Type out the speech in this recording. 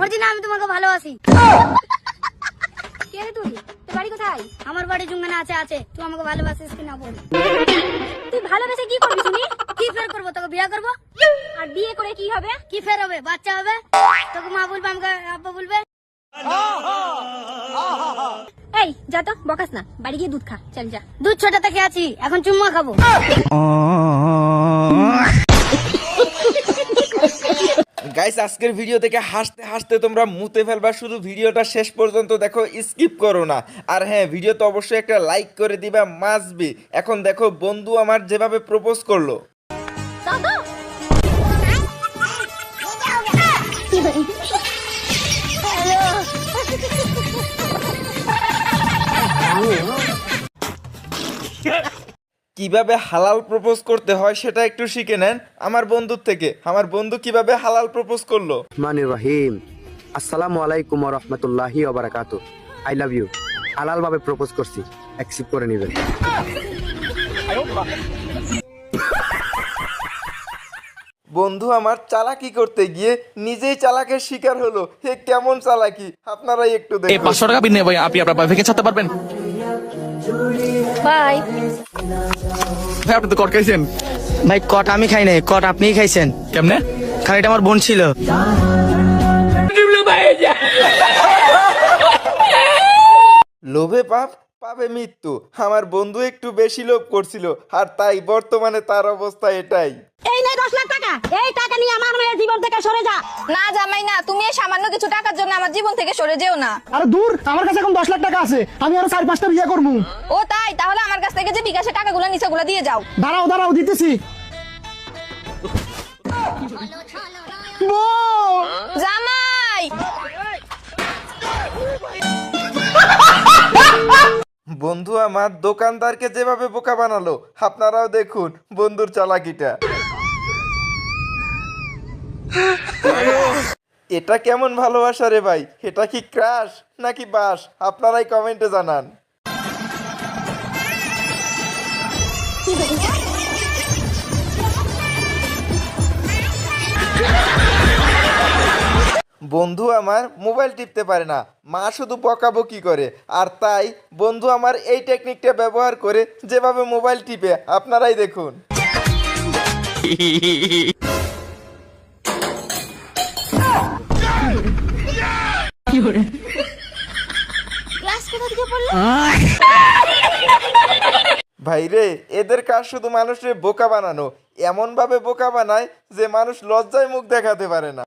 বলছি না আমি তোমাকে ভালোবাসি। কে রে তুই? তোর বাড়ি কোথায়? আমার বাড়ি জুঙ্গানা আছে আছে। তুই আমাকে ভালোবাসিস কি না বল। তুই ভালোবেসে কি করবি তুমি কি ফের করব? তোকে বিয়ে করব? আর বিয়ে করে কি হবে? কি ফের হবে? বাচ্চা হবে? তোকে মা বলবে আমাকে আব্বা বলবে। এই যা তো বকাস না। বাড়ি গিয়ে দুধ খা। চল যা। দুধ ছোট থেকে আছি এখন চুম্মা খাব। গাইস আজকের ভিডিও থেকে হাসতে হাসতে তোমরা মুতে ফেলবা। শুধু ভিডিওটা শেষ পর্যন্ত দেখো স্কিপ করো না। আর হ্যাঁ ভিডিও তো অবশ্যই একটা লাইক করে দিবা মাসবি এখন দেখো বন্ধু আমার যেভাবে প্রপোজ করল। কীভাবে হালাল প্রপোজ করতে হয় সেটা একটু শিখে নেন আমার বন্ধুর থেকে। আমার বন্ধু কীভাবে হালাল প্রপোজ করল? রহমানির রহিম। আসসালামু আলাইকুম রহমতুল্লাহি ওবারাকাতু। I love you. হালাল ভাবে প্রপোজ করছি। অ্যাকসেপ্ট করে নেবেন। বন্ধু আমার চালাকি করতে গিয়ে নিজেই চালাকের শিকার হলো। হে কেমন চালাকি? আপনারাই একটু এই দেখুন পাঁচশো টাকা বিনিয়ে ভাই আপনি আপনার ওয়াইফকে ছাড়তে পারবেন? বাই ভাই আপনি তো কট খাইছেন। ভাই কট আমি খাই নাই কট আপনিই খাইছেন। কেমনে? খালিটা আমার বোন ছিল। লোভে পাপ পাবে মৃত্যু। আমার বন্ধু একটু বেশি লোভ করছিল আর তাই বর্তমানে তার অবস্থা এটাই। দশ লাখ টাকা? এই টাকা নিয়ে আমার মেয়ের জীবন থেকে সরে যা। না জামাই না। তুমি এই সামান্য কিছু টাকার জন্য আমার জীবন থেকে সরে যেও না। আরে দূর আমার কাছে এখন দশ লাখ টাকা আছে। আমি আরও চার পাঁচটা বিয়ে করব। ও তাই তাহলে আমার কাছ থেকে যে বিকাশের টাকাগুলো নিচেগুলো দিয়ে যাও। দাঁড়াও দাঁড়াও দিতেছি। জামাই! বন্ধু আমার দোকানদারকে যেভাবে বোকা বানালো আপনারাও দেখুন বন্ধুর চালাকিটা। এটা কেমন ভালোবাসা রে ভাই? এটা কি ক্রাশ নাকি বাস? আপনারাই কমেন্টে জানান। বন্ধু আমার মোবাইল টিপতে পারে না। মা শুধু বকাবকি করে। আর তাই বন্ধু আমার এই টেকনিকটা ব্যবহার করে যেভাবে মোবাইল টিপে, আপনারাই দেখুন। ক্লাস কোথা থেকে পড়ল? ভাইরে এদের কাজ শুধু মানুষের বোকা বানানো। এমন ভাবে বোকা বানায় যে মানুষ লজ্জায় মুখ দেখাতে পারে না।